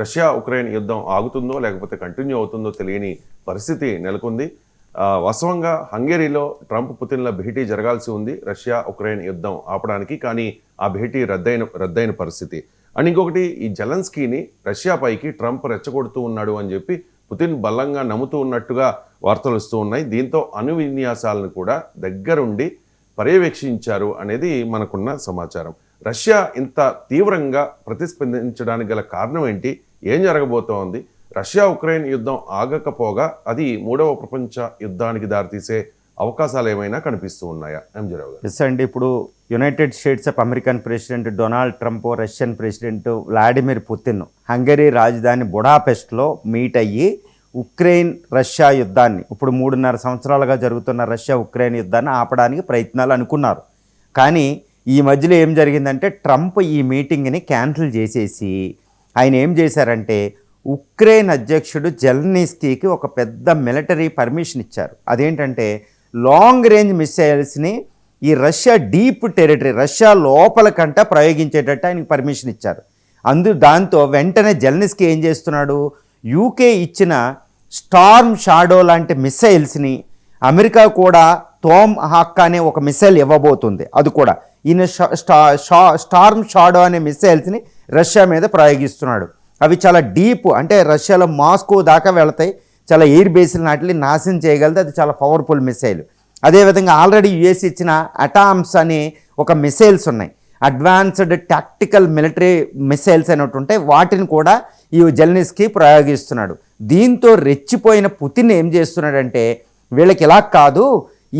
Russia Ukraine యుద్ధం ఆగుతుందో లేకపోతే continue అవుతుందో తెలియని పరిస్థితి నెలకొంది. వాస్తవంగా హంగేరీలో ట్రంప్ పుతిన్ల భేటీ జరగాల్సి ఉంది. రష్యా ఉక్రెయిన్ యుద్ధం ఆపడానికి కానీ ఆ భేటీ రద్దయిన రద్దయిన పరిస్థితి. అండ్ ఇంకొకటి ఈ జలన్స్కీని రష్యా పైకి ట్రంప్ రెచ్చగొడుతూ ఉన్నాడు అని చెప్పి పుతిన్ బలంగా నమ్ముతూ ఉన్నట్టుగా వార్తలు వస్తూ ఉన్నాయి. దీంతో అణు విన్యాసాలను కూడా దగ్గరుండి పర్యవేక్షించారు అనేది మనకున్న సమాచారం. రష్యా ఇంత తీవ్రంగా ప్రతిస్పందించడానికి గల కారణం ఏంటి? ఏం జరగబోతోంది? రష్యా ఉక్రెయిన్ యుద్ధం ఆగకపోగా అది మూడవ ప్రపంచ యుద్ధానికి దారితీసే అవకాశాలు ఏమైనా కనిపిస్తూ ఉన్నాయా? ఎంజరావు గారు. ఎస్ అండి. ఇప్పుడు United States of American president Donald Trump Russian president Vladimir Putin Hungary రాజధాని బుడాపెస్ట్లో మీట్ అయ్యి ఉక్రెయిన్ రష్యా యుద్ధాన్ని ఇప్పుడు మూడున్నర సంవత్సరాలుగా జరుగుతున్న రష్యా ఉక్రెయిన్ యుద్ధాన్ని ఆపడానికి ప్రయత్నాలు అనుకున్నారు. కానీ ఈ మధ్యలో ఏం జరిగిందంటే ట్రంప్ ఈ మీటింగ్ని క్యాన్సిల్ చేసేసి ఆయన ఏం చేశారంటే ఉక్రెయిన్ అధ్యక్షుడు జెల్నిస్కీకి ఒక పెద్ద మిలిటరీ పర్మిషన్ ఇచ్చారు. అదేంటంటే లాంగ్ రేంజ్ మిసైల్స్ని ఈ రష్యా డీప్ టెరిటరీ రష్యా లోపల కంట ప్రయోగించేటట్టు ఆయనకి పర్మిషన్ ఇచ్చారు. అందు దాంతో వెంటనే జెల్నిస్కీ ఏం చేస్తున్నాడు? యూకే ఇచ్చిన స్టార్మ్ షాడో లాంటి మిసైల్స్ని అమెరికా కూడా తోమ్ హాక్ అనే ఒక మిసైల్ ఇవ్వబోతుంది. అది కూడా ఈయన స్టా- షా- స్టార్మ్ షాడో అనే మిసైల్స్ని రష్యా మీద ప్రయోగిస్తున్నాడు. అవి చాలా డీప్ అంటే రష్యాలో మాస్కో దాకా వెళతాయి. చాలా ఎయిర్ బేస్లు నాటిని నాశనం చేయగలదు అది చాలా పవర్ఫుల్ మిసైల్ అదేవిధంగా ఆల్రెడీ యుఎస్ ఇచ్చిన అటామ్స్ అనే ఒక మిసైల్స్ ఉన్నాయి. అడ్వాన్స్డ్ టాక్టికల్ మిలిటరీ మిసైల్స్ అనేవి ఉంటాయి వాటిని కూడా ఈ జెల్నిస్కి ప్రయోగిస్తున్నాడు. దీంతో రెచ్చిపోయిన పుతిన్ ఏం చేస్తున్నాడంటే వీళ్ళకి ఇలా కాదు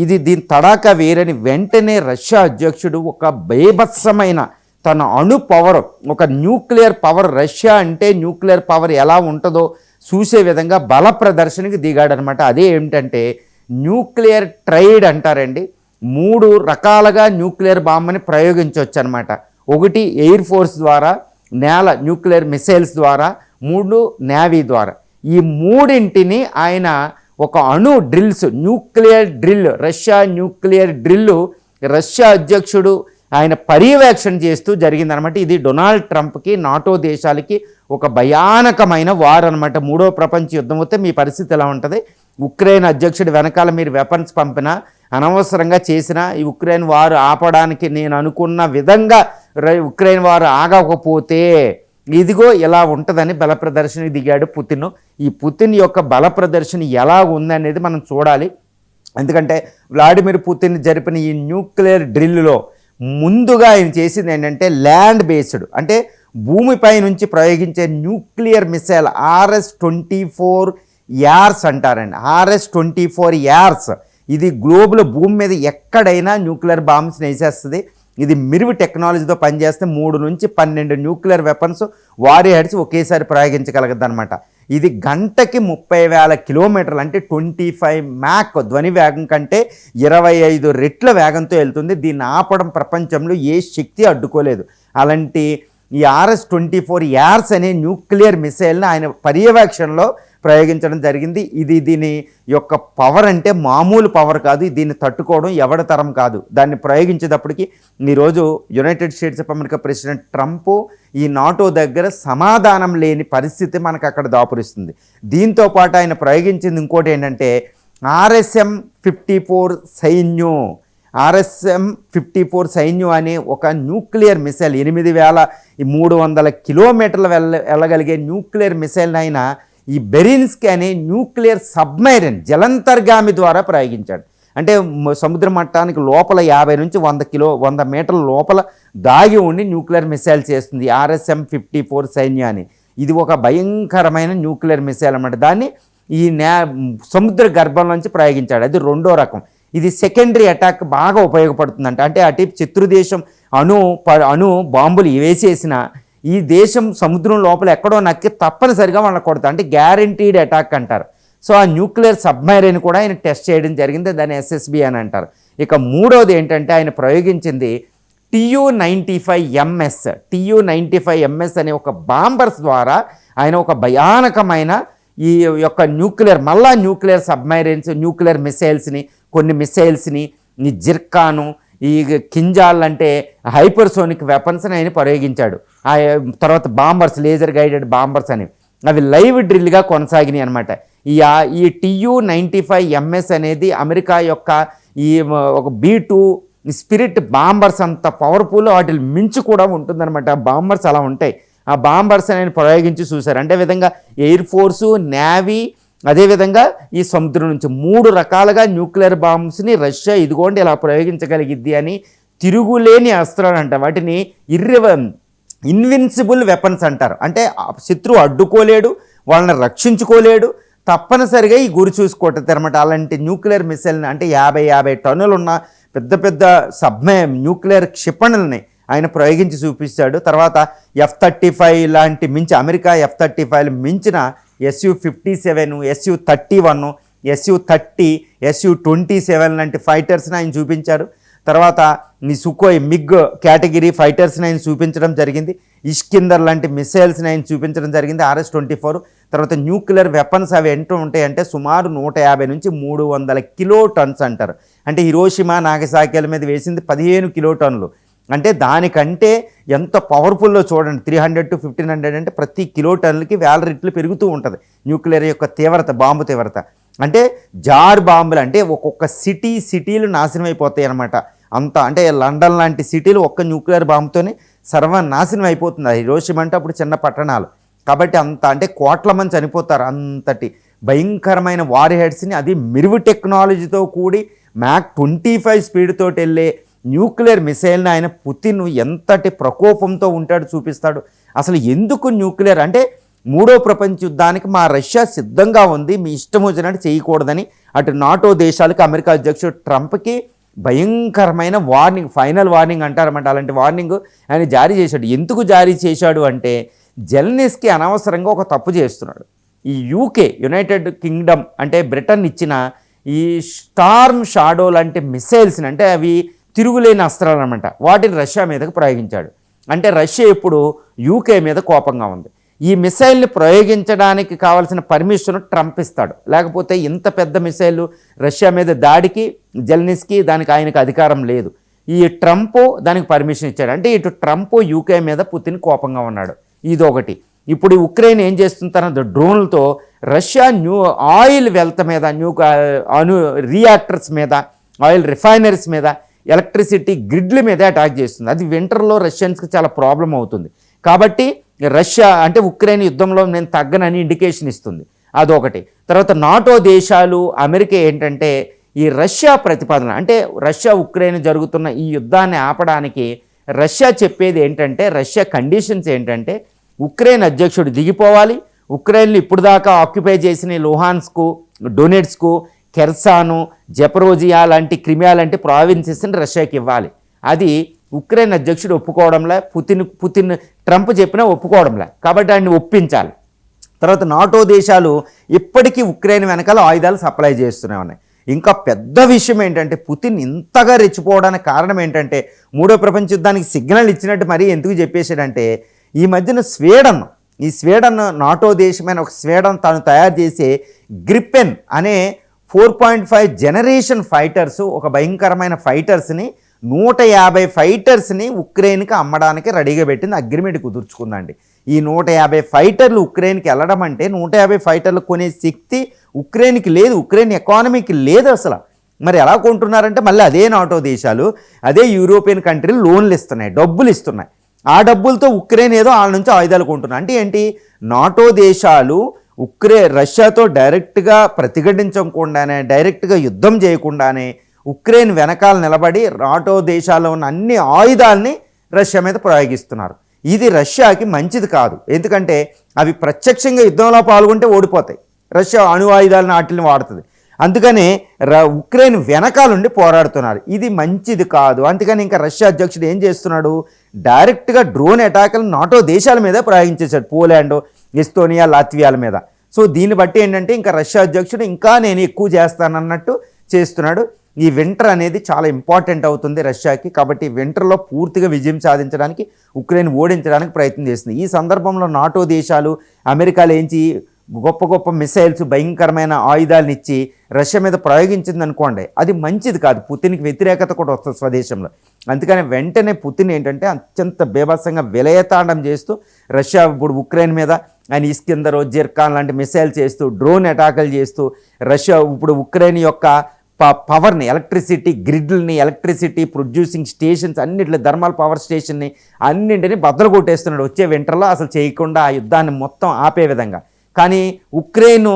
ఇది దీని తడాక వేరని వెంటనే రష్యా అధ్యక్షుడు ఒక బేభత్సమైన తన అణు పవర్ ఒక న్యూక్లియర్ పవర్ రష్యా అంటే న్యూక్లియర్ పవర్ ఎలా ఉంటుందో చూసే విధంగా బల ప్రదర్శనకి దిగాడనమాట. అదే ఏమిటంటే న్యూక్లియర్ ట్రైడ్ అంటారండి. మూడు రకాలుగా న్యూక్లియర్ బాంబుని ప్రయోగించవచ్చు అనమాట ఒకటి ఎయిర్ ఫోర్స్ ద్వారా నేల న్యూక్లియర్ మిసైల్స్ ద్వారా మూడు నేవీ ద్వారా. ఈ మూడింటిని ఆయన ఒక అణు drills nuclear drill Russia nuclear drill Russia అధ్యక్షుడు ఆయన పర్యవేక్షణ చేస్తూ జరిగిందనమాట ఇది డొనాల్డ్ ట్రంప్కి నాటో దేశాలకి ఒక భయానకమైన వార్ అనమాట మూడో ప్రపంచ యుద్ధం వస్తే మీ పరిస్థితి ఎలా ఉంటుంది? ఉక్రెయిన్ అధ్యక్షుడు వెనకాల మీరు వెపన్స్ పంపినా అనవసరంగా చేసిన ఈ ఉక్రెయిన్ వారు ఆపడానికి నేను అనుకున్న విధంగా ఉక్రెయిన్ వారు ఆగకపోతే ఇదిగో ఇలా ఉంటుందని బల ప్రదర్శనకి దిగాడు పుతిన్. ఈ పుతిన్ యొక్క బల ప్రదర్శన ఎలా ఉందనేది మనం చూడాలి. ఎందుకంటే వ్లాడిమిర్ పుతిన్ జరిపిన ఈ న్యూక్లియర్ డ్రిల్లో ముందుగా ఆయన చేసింది ఏంటంటే ల్యాండ్ బేస్డ్. అంటే భూమిపై నుంచి ప్రయోగించే nuclear missile RS twenty four Yars అంటారండి. RS twenty four Yars. ఇది గ్లోబల్ భూమి మీద ఎక్కడైనా న్యూక్లియర్ బాంబ్స్ వేసేస్తుంది ఇది మిరువు టెక్నాలజీతో పనిచేస్తే మూడు నుంచి పన్నెండు న్యూక్లియర్ వెపన్స్ వారి హెడ్స్ ఒకేసారి ప్రయోగించగలగద్దు అనమాట ఇది గంటకి ముప్పై వేల కిలోమీటర్లు అంటే ట్వంటీ ఫైవ్ మ్యాక్ ధ్వని వేగం కంటే ఇరవై ఐదు రెట్ల వేగంతో వెళ్తుంది. దీన్ని ఆపడం ప్రపంచంలో ఏ శక్తి అడ్డుకోలేదు. అలాంటి ఈ ఆర్ఎస్ ట్వంటీ ఫోర్ యార్స్ అనే న్యూక్లియర్ మిసైల్ని ఆయన పర్యవేక్షణలో ప్రయోగించడం జరిగింది. ఇది దీని యొక్క పవర్ అంటే మామూలు పవర్ కాదు. దీన్ని తట్టుకోవడం ఎవడ తరం కాదు. దాన్ని ప్రయోగించేటప్పటికి ఈరోజు United States of America president Trump ఈ నాటో దగ్గర సమాధానం లేని పరిస్థితి మనకు అక్కడ దాపురిస్తుంది. దీంతో పాటు ఆయన ప్రయోగించింది ఇంకోటి ఏంటంటే ఆర్ఎస్ఎం ఫిఫ్టీ ఫోర్ సైన్యం. ఆర్ఎస్ఎం ఫిఫ్టీ ఫోర్ సైన్యం అనే ఒక న్యూక్లియర్ మిసైల్ ఎనిమిది వేల మూడు వందల కిలోమీటర్లు వెళ్ళ వెళ్ళగలిగే న్యూక్లియర్ మిసైల్ అయినా ఈ బెరిన్స్కి అనే న్యూక్లియర్ సబ్మెరైన్ జలంతర్గామి ద్వారా ప్రయోగించాడు. అంటే సముద్ర మట్టానికి లోపల యాభై నుంచి వంద కిలో వంద మీటర్ల లోపల దాగి ఉండి న్యూక్లియర్ మిసైల్ చేస్తుంది ఆర్ఎస్ఎం ఫిఫ్టీ ఫోర్ సైన్యాన్ని. ఇది ఒక భయంకరమైన న్యూక్లియర్ మిసైల్ అన్నమాట. దాన్ని ఈ నే సముద్ర గర్భం నుంచి ప్రయోగించాడు. అది రెండో రకం. ఇది సెకండరీ అటాక్ బాగా ఉపయోగపడుతుందంట. అంటే అటు శత్రుదేశం అణు ప- అణు బాంబులు వేసేసిన ఈ దేశం సముద్రం లోపల ఎక్కడో నక్కి తప్పనిసరిగా వాళ్ళని కొడతారు అంటే గ్యారంటీడ్ అటాక్ అంటారు. సో ఆ న్యూక్లియర్ సబ్మైరైన్ కూడా ఆయన టెస్ట్ చేయడం జరిగింది దాన్ని ఎస్ఎస్బి అని అంటారు. ఇక మూడోది ఏంటంటే ఆయన ప్రయోగించింది TU ninety five MS TU ninety five MS అనే ఒక బాంబర్స్ ద్వారా ఆయన ఒక భయానకమైన ఈ యొక్క న్యూక్లియర్ మళ్ళా న్యూక్లియర్ సబ్మైరైన్స్ న్యూక్లియర్ మిసైల్స్ని కొన్ని మిసైల్స్ని ఈ జిర్కాను ఈ కింజాల్ అంటే హైపర్సోనిక్ వెపన్స్ ఆయన ప్రయోగించాడు. ఆ తర్వాత బాంబర్స్ లేజర్ గైడెడ్ బాంబర్స్ అనేవి అవి లైవ్ డ్రిల్గా కొనసాగినాయి అనమాట ఈ ఈ టియు నైంటీ ఫైవ్ ఎంఎస్ అనేది అమెరికా యొక్క ఈ ఒక బీ టూ స్పిరిట్ బాంబర్స్ అంత పవర్ఫుల్ వాటిని మించి కూడా ఉంటుందన్నమాట. ఆ బాంబర్స్ అలా ఉంటాయి. ఆ బాంబర్స్ అనేది ప్రయోగించి చూశారు. అంటే విధంగా ఎయిర్ ఫోర్సు నేవీ అదేవిధంగా ఈ సముద్రం నుంచి మూడు రకాలుగా న్యూక్లియర్ బాంబ్స్ని రష్యా ఇదిగోండి ఇలా ప్రయోగించగలిగిద్ది అని తిరుగులేని అస్త్రాలు అంట. వాటిని ఇర్రివ ఇన్విన్సిబుల్ వెపన్స్ అంటారు. అంటే శత్రువు అడ్డుకోలేడు వాళ్ళని రక్షించుకోలేడు. తప్పనిసరిగా ఈ గురి చూసుకోవటం అనమాట. అలాంటి న్యూక్లియర్ మిసైల్ని అంటే యాభై యాభై టన్నులు ఉన్న పెద్ద పెద్ద సబ్మే న్యూక్లియర్ క్షిపణుల్ని ఆయన ప్రయోగించి చూపిస్తాడు. తర్వాత ఎఫ్ థర్టీ ఫైవ్ లాంటి మించి అమెరికా ఎఫ్ థర్టీ ఫైవ్ మించిన SU fifty seven SU thirty one SU thirty SU twenty seven లాంటి ఫైటర్స్ని ఆయన చూపించారు. తర్వాత ఈ సుకోయ్ మిగ్ కేటగిరీ ఫైటర్స్ని ఆయన చూపించడం జరిగింది. ఇష్కిందర్ లాంటి మిసైల్స్ని ఆయన చూపించడం జరిగింది ఆర్ఎస్ ట్వంటీ ఫోర్. తర్వాత న్యూక్లియర్ వెపన్స్ అవి ఎంత ఉంటాయంటే సుమారు నూట యాభై నుంచి మూడు వందల కిలో టన్స్ అంటారు. అంటే హిరోషిమా నాగసాకిల మీద వేసింది పదిహేను కిలో టన్నులు. అంటే దానికంటే ఎంత పవర్ఫుల్లో చూడండి three hundred to fifteen hundred అంటే ప్రతి కిలో టన్నులకి వేల రెట్లు పెరుగుతూ ఉంటుంది. న్యూక్లియర్ యొక్క తీవ్రత బాంబు తీవ్రత. అంటే జార్ బాంబులు అంటే ఒక్కొక్క సిటీ సిటీలు నాశనం అయిపోతాయి అనమాట అంత అంటే లండన్ లాంటి సిటీలు ఒక్క న్యూక్లియర్ బాంబుతోనే సర్వనాశనం అయిపోతుంది. అది హిరోషిమా అంటే అప్పుడు చిన్న పట్టణాలు. కాబట్టి అంత అంటే కోట్ల మంది చనిపోతారు అంతటి భయంకరమైన వార్ హెడ్స్ని అది మిరువు టెక్నాలజీతో కూడి మ్యాక్ ట్వంటీ ఫైవ్ స్పీడ్ తోటి వెళ్ళే న్యూక్లియర్ మిసైల్ని ఆయన పుతిన్ ఎంతటి ప్రకోపంతో ఉంటాడు చూపిస్తాడు. అసలు ఎందుకు న్యూక్లియర్? అంటే మూడో ప్రపంచ యుద్ధానికి మా రష్యా సిద్ధంగా ఉంది మీ ఇష్టం వచ్చినట్టు చేయకూడదని అటు నాటో దేశాలకు అమెరికా అధ్యక్షుడు ట్రంప్కి భయంకరమైన వార్నింగ్ ఫైనల్ వార్నింగ్ అంటారన్నమాట. అలాంటి వార్నింగ్ ఆయన జారీ చేశాడు. ఎందుకు జారీ చేశాడు అంటే జెల్నిస్కి అనవసరంగా ఒక తప్పు చేస్తున్నాడు. ఈ యూకే యునైటెడ్ కింగ్డమ్ అంటే బ్రిటన్ ఇచ్చిన ఈ స్టార్మ్ షాడో లాంటి మిసైల్స్ని అంటే అవి తిరుగులేని అస్త్రాలు అనమాట వాటిని రష్యా మీదకు ప్రయోగించాడు. అంటే రష్యా ఇప్పుడు యూకే మీద కోపంగా ఉంది. ఈ మిసైల్ని ప్రయోగించడానికి కావాల్సిన పర్మిషన్ ట్రంప్ ఇస్తాడు. లేకపోతే ఇంత పెద్ద మిసైల్ రష్యా మీద దాడికి జెల్నిస్కి దానికి ఆయనకు అధికారం లేదు. ఈ ట్రంప్ దానికి పర్మిషన్ ఇచ్చాడు. అంటే ఇటు ట్రంప్ యూకే మీద పుతిన్ కోపంగా ఉన్నాడు. ఇదొకటి. ఇప్పుడు ఉక్రెయిన్ ఏం చేస్తుంది? తన డ్రోన్లతో రష్యా న్యూ ఆయిల్ వెల్త్ మీద న్యూ అను రియాక్టర్స్ మీద ఆయిల్ రిఫైనరీస్ మీద ఎలక్ట్రిసిటీ గ్రిడ్ల మీద అటాక్ చేస్తుంది. అది వింటర్లో రష్యన్స్కి చాలా ప్రాబ్లం అవుతుంది. కాబట్టి రష్యా అంటే ఉక్రెయిన్ యుద్ధంలో నేను తగ్గనని ఇండికేషన్ ఇస్తుంది. అదొకటి. తర్వాత నాటో దేశాలు అమెరికా ఏంటంటే ఈ రష్యా ప్రతిపాదన అంటే రష్యా ఉక్రెయిన్ జరుగుతున్న ఈ యుద్ధాన్ని ఆపడానికి రష్యా చెప్పేది ఏంటంటే రష్యా కండిషన్స్ ఏంటంటే ఉక్రెయిన్ అధ్యక్షుడు దిగిపోవాలి. ఉక్రెయిన్లు ఇప్పుడు దాకా ఆక్యుపై చేసిన లుహాన్స్కు డొనెట్స్కు కెర్సాను జెపరోజియా లాంటి క్రిమియా లాంటి ప్రావిన్సెస్ని రష్యాకి ఇవ్వాలి. అది ఉక్రెయిన్ అధ్యక్షుడు ఒప్పుకోవడంలా పుతిన్ పుతిన్ ట్రంప్ చెప్పినా ఒప్పుకోవడంలే. కాబట్టి ఆయన్ని ఒప్పించాలి. తర్వాత నాటో దేశాలు ఇప్పటికీ ఉక్రెయిన్ వెనకాల ఆయుధాలు సప్లై చేస్తూనే ఉన్నాయి. ఇంకా పెద్ద విషయం ఏంటంటే పుతిన్ ఇంతగా రెచ్చిపోవడానికి కారణం ఏంటంటే మూడో ప్రపంచ యుద్ధానికి సిగ్నల్ ఇచ్చినట్టు మరీ ఎందుకు చెప్పేశాడంటే ఈ మధ్యన స్వీడన్ ఈ స్వీడన్ నాటో దేశమైన ఒక స్వీడన్ తాను తయారు చేసే గ్రిపెన్ అనే four point five generation fighters ఒక భయంకరమైన ఫైటర్స్ని నూట యాభై ఫైటర్స్ని ఉక్రెయిన్కి అమ్మడానికి రెడీగా పెట్టింది అగ్రిమెంట్ కుదుర్చుకుందండి. ఈ నూట యాభై ఫైటర్లు ఉక్రెయిన్కి వెళ్ళడం అంటే నూట యాభై ఫైటర్లు కొనే శక్తి ఉక్రెయిన్కి లేదు ఉక్రెయిన్ ఎకానమీకి లేదు అసలు. మరి ఎలా కొంటున్నారంటే మళ్ళీ అదే నాటో దేశాలు అదే యూరోపియన్ కంట్రీలు లోన్లు ఇస్తున్నాయి డబ్బులు ఇస్తున్నాయి. ఆ డబ్బులతో ఉక్రెయిన్ ఏదో వాళ్ళ నుంచి ఆయుధాలు కొంటున్నాయి. అంటే ఏంటి? నాటో దేశాలు ఉక్రే రష్యాతో డైరెక్ట్గా ప్రతిఘటించకుండానే డైరెక్ట్గా యుద్ధం చేయకుండానే ఉక్రెయిన్ వెనకాల నిలబడి నాటో దేశాల్లో ఉన్న అన్ని ఆయుధాలని రష్యా మీద ప్రయోగిస్తున్నారు. ఇది రష్యాకి మంచిది కాదు. ఎందుకంటే అవి ప్రత్యక్షంగా యుద్ధంలో పాల్గొంటే ఓడిపోతాయి. రష్యా అణు ఆయుధాలను వాటిని వాడుతుంది. అందుకనే ర ఉక్రెయిన్ వెనకాలండి పోరాడుతున్నారు. ఇది మంచిది కాదు. అందుకని ఇంకా రష్యా అధ్యక్షుడు ఏం చేస్తున్నాడు? డైరెక్ట్గా డ్రోన్ అటాకులు నాటో దేశాల మీద ప్రయోగించేశాడు. పోలాండ్ ఎస్తోనియా లాత్వియాల మీద. సో దీన్ని బట్టి ఏంటంటే ఇంకా రష్యా అధ్యక్షుడు ఇంకా నేను ఎక్కువ చేస్తానన్నట్టు చేస్తున్నాడు. ఈ వింటర్ అనేది చాలా ఇంపార్టెంట్ అవుతుంది రష్యాకి కాబట్టి వింటర్లో పూర్తిగా విజయం సాధించడానికి ఉక్రెయిన్ ఓడించడానికి ప్రయత్నం చేస్తుంది. ఈ సందర్భంలో నాటో దేశాలు అమెరికాలు ఏంచి గొప్ప గొప్ప మిసైల్స్ భయంకరమైన ఆయుధాలను ఇచ్చి రష్యా మీద ప్రయోగించింది అనుకోండి అది మంచిది కాదు. పుతిన్కి వ్యతిరేకత కూడా వస్తుంది స్వదేశంలో. అందుకని వెంటనే పుతిన్ ఏంటంటే అత్యంత బేభత్సంగా విలయతాండం చేస్తూ రష్యా ఇప్పుడు ఉక్రెయిన్ మీద ఆయన ఇస్కిందరో జిర్కాన్ లాంటి మిసైల్స్ చేస్తూ డ్రోన్ అటాకులు చేస్తూ రష్యా ఇప్పుడు ఉక్రెయిన్ యొక్క ప పవర్ని ఎలక్ట్రిసిటీ గ్రిడ్లని ఎలక్ట్రిసిటీ ప్రొడ్యూసింగ్ స్టేషన్స్ అన్నింటిలో థర్మల్ పవర్ స్టేషన్ని అన్నింటినీ బద్దలు కొట్టేస్తున్నాడు. వచ్చే వింటర్లో అసలు చేయకుండా ఆ యుద్ధాన్ని మొత్తం ఆపే విధంగా. కానీ ఉక్రెయిన్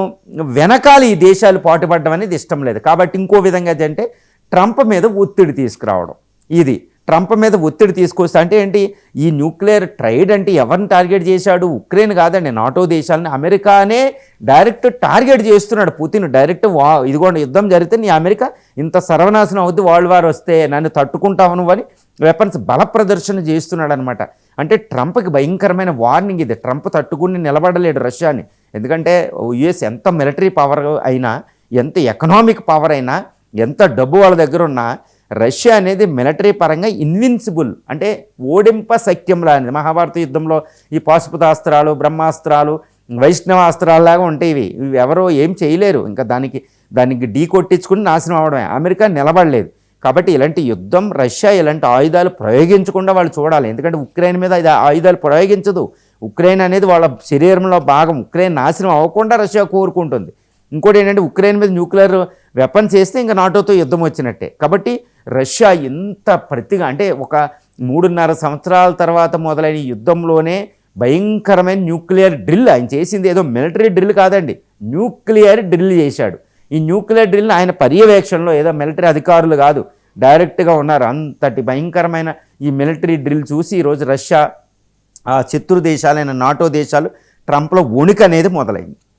వెనకాల ఈ దేశాలు పాటుపడడం అనేది ఇష్టం లేదు. కాబట్టి ఇంకో విధంగా అంటే ట్రంప్ మీద ఒత్తిడి తీసుకురావడం. ఇది ట్రంప్ మీద ఒత్తిడి తీసుకొస్తా అంటే ఏంటి? ఈ న్యూక్లియర్ ట్రైడ్ అంటే ఎవరిని టార్గెట్ చేశాడు? ఉక్రెయిన్ కాదండి నాటో దేశాలని. అమెరికానే డైరెక్ట్ టార్గెట్ చేస్తున్నాడు. పుతిన్ డైరెక్ట్ వా ఇదిగోండి యుద్ధం జరిగితే నీ అమెరికా ఇంత సర్వనాశనం అవుద్ది వరల్డ్ వార్ వస్తే నన్ను తట్టుకుంటావు నువ్వు అని వెపన్స్ బల ప్రదర్శన చేస్తున్నాడు అనమాట అంటే ట్రంప్కి భయంకరమైన వార్నింగ్ ఇది. ట్రంప్ తట్టుకుని నిలబడలేడు రష్యాని. ఎందుకంటే యుఎస్ ఎంత మిలిటరీ పవర్ అయినా ఎంత ఎకనామిక్ పవర్ అయినా ఎంత డబ్బు వాళ్ళ దగ్గర ఉన్నా రష్యా అనేది మిలిటరీ పరంగా ఇన్విన్సిబుల్ అంటే ఓడింప సఖ్యంలా అనేది మహాభారత యుద్ధంలో ఈ పాశుపతాస్త్రాలు బ్రహ్మాస్త్రాలు వైష్ణవాస్త్రాల్లాగా ఉంటాయి ఇవి. ఇవి ఎవరో ఏం చేయలేరు. ఇంకా దానికి దానికి ఢీ కొట్టించుకుని నాశనం అవడమే అమెరికా నిలబడలేదు. కాబట్టి ఇలాంటి యుద్ధం రష్యా ఇలాంటి ఆయుధాలు ప్రయోగించకుండా వాళ్ళు చూడాలి. ఎందుకంటే ఉక్రెయిన్ మీద ఇది ఆయుధాలు ప్రయోగించదు. ఉక్రెయిన్ అనేది వాళ్ళ శరీరంలో భాగం. ఉక్రెయిన్ నాశనం అవ్వకుండా రష్యా కోరుకుంటుంది. ఇంకోటి ఏంటంటే ఉక్రెయిన్ మీద న్యూక్లియర్ వెపన్స్ వేస్తే ఇంకా నాటోతో యుద్ధం వచ్చినట్టే. కాబట్టి రష్యా ఎంత ప్రతిగా అంటే ఒక మూడున్నర సంవత్సరాల తర్వాత మొదలైన యుద్ధంలోనే భయంకరమైన న్యూక్లియర్ డ్రిల్. ఆయన చేసింది ఏదో మిలిటరీ డ్రిల్ కాదండి. న్యూక్లియర్ డ్రిల్ చేశాడు. ఈ న్యూక్లియర్ డ్రిల్ని ఆయన పర్యవేక్షణలో ఏదో మిలిటరీ అధికారులు కాదు డైరెక్ట్గా ఉన్నారు. అంతటి భయంకరమైన ఈ మిలిటరీ డ్రిల్ చూసి ఈరోజు రష్యా ఆ శత్రు దేశాలైన నాటో దేశాలు ట్రంప్లో వణుకు అనేది మొదలైంది.